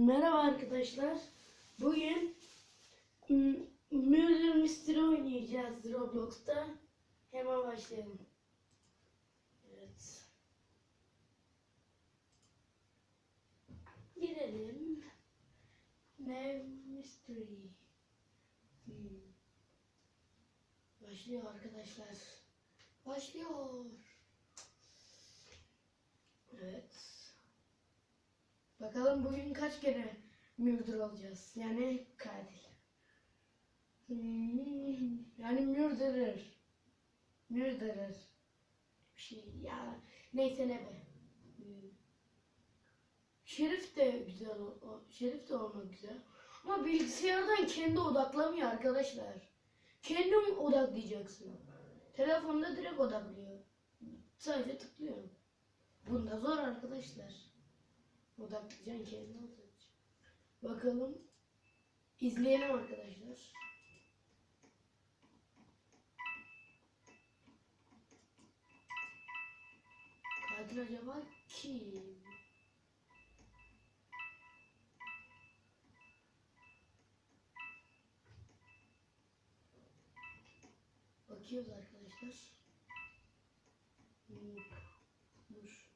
Merhaba arkadaşlar. Bugün Murder Mystery oynayacağız Roblox'ta. Hemen başlayalım. Evet. Girelim. Name Mystery. Hmm. Başlıyor arkadaşlar. Başlıyor. Evet. Bakalım bugün kaç kere murder olacağız? Yani katil. Yani murderer. Murderer. Bir şey ya. Neyse ne be. Şerif de güzel. Şerif de olmak güzel. Ama bilgisayardan kendi odaklamıyor arkadaşlar. Kendin odaklayacaksın. Telefonda direkt odaklıyor. Sadece tıklıyorum. Bunda zor arkadaşlar. Odaklayacaksın kendine odaklayacaksın. Bakalım. İzleyelim arkadaşlar. Katil acaba kim? Bakıyoruz arkadaşlar. Dur.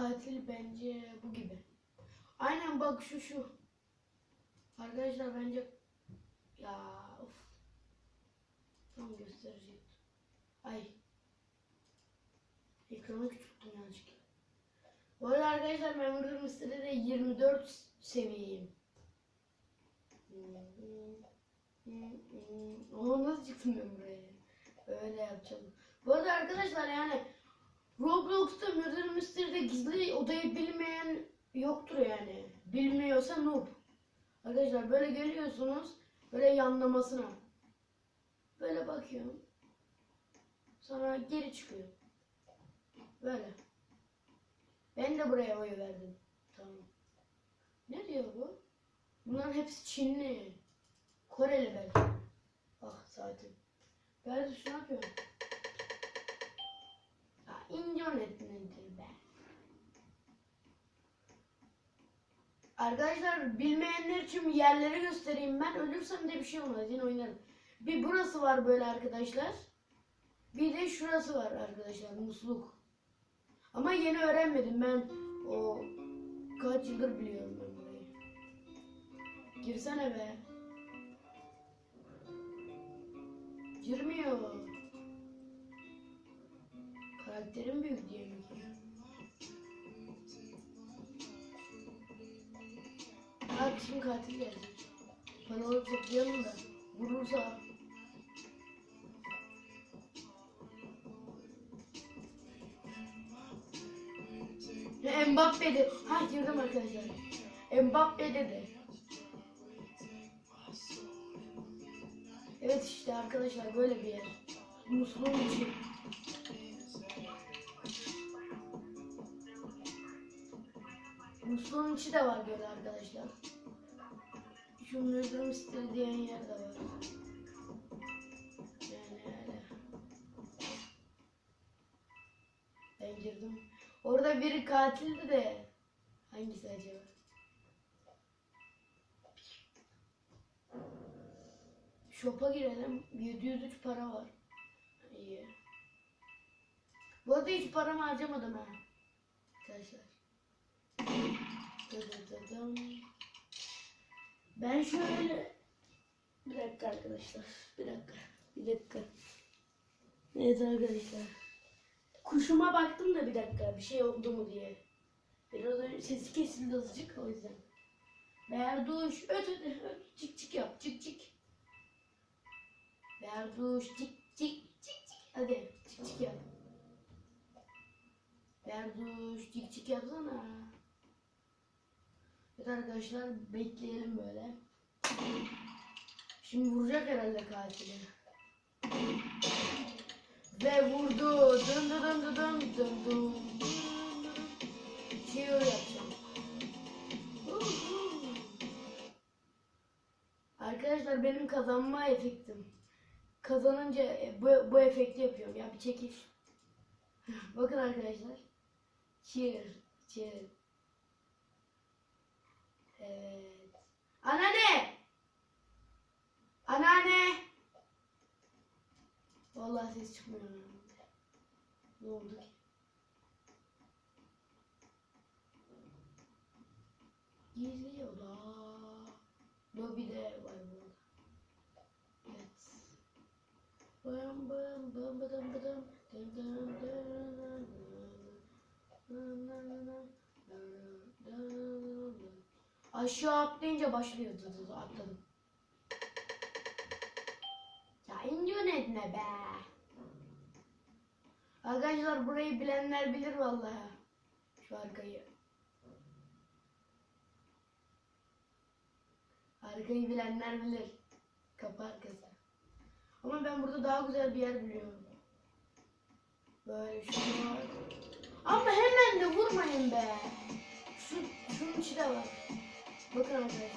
Katil bence bu gibi. Aynen bak şu şu. Arkadaşlar bence ya of. Tam gösterecektim. Ay. Ekranı küçülttüm yanlışlıkla. Bu arada arkadaşlar ben Murder Mystery'de 24 seviyeyim. Oğlum nasıl çıktım ben buraya? Öyle yapacağım. Bu arada arkadaşlar yani Roblox'ta Murder Mystery'de gizli odayı bilmeyen yoktur yani. Bilmiyorsa noob. Arkadaşlar böyle geliyorsunuz böyle yanlamasına. Böyle bakıyorum. Sonra geri çıkıyor. Böyle. Ben de buraya oy verdim. Tamam. Ne diyor bu? Bunların hepsi Çinli. Koreli belki. Ah saatim. Ben şu ne yapıyorum? Ya internet nedir be? Arkadaşlar bilmeyenler için yerleri göstereyim ben. Ölürsem de bir şey olmaz. Yine oynarım. Bir burası var böyle arkadaşlar. Bir de şurası var arkadaşlar. Musluk. Ama yeni öğrenmedim ben. O kaç yıldır biliyorum ben burayı. Girsene be. Girmiyor. Karakterim büyük diye mi ki? Abi şimdi katil gelecek. Paraları toplayalım da. Vurursa. Ya Mbappe de. Ha girdim arkadaşlar. Mbappe dedi. Evet işte arkadaşlar böyle bir yer. Musluğun içi. Musluğun içi de var böyle arkadaşlar. Şu Murder Mystery diyen yer de var. Yani. Ben girdim. Orada biri katildi de. Hangisi acaba? Shop'a girelim. 703 para var. İyi. Bu arada hiç paramı harcamadım ha. Arkadaşlar. Ben şöyle... Bir dakika arkadaşlar. Bir dakika. Bir dakika. Evet arkadaşlar. Kuşuma baktım da bir dakika. Bir şey oldu mu diye. Biraz önce sesi kesildi azıcık o yüzden. Berduş öt öt öt. Çık çık yap. Çık çık. Berduş çık çık çık çık. Hadi çık çık yap. Berduş çık çık yapsana. Evet arkadaşlar bekleyelim böyle. Şimdi vuracak herhalde katili. Ve vurdu. Dın dın dın dın dın dın dın. Cheer yapacağım. Arkadaşlar benim kazanma efektim. Kazanınca e, bu, bu efekti yapıyorum. Ya bir çekiş. Bakın arkadaşlar. Cheer. Cheer. Evet. Anneanne! Anneanne! Vallahi ses çıkmıyor. Ne oldu ki? Gizli oda. Lobide var bu oda. Evet. Bım bıdım bıdım. Dım dım dım dım dım dım. Aşağı atlayınca başlıyor dı dı dı atladım. Ya internet ne be? Arkadaşlar burayı bilenler bilir vallahi. Şu arkayı. Arkayı bilenler bilir. Kapı arkası. Ama ben burada daha güzel bir yer biliyorum. Böyle şu var. Ama hemen de vurmayın be. Şu, şunun içi de var. Bakın arkadaşlar.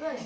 Böyle.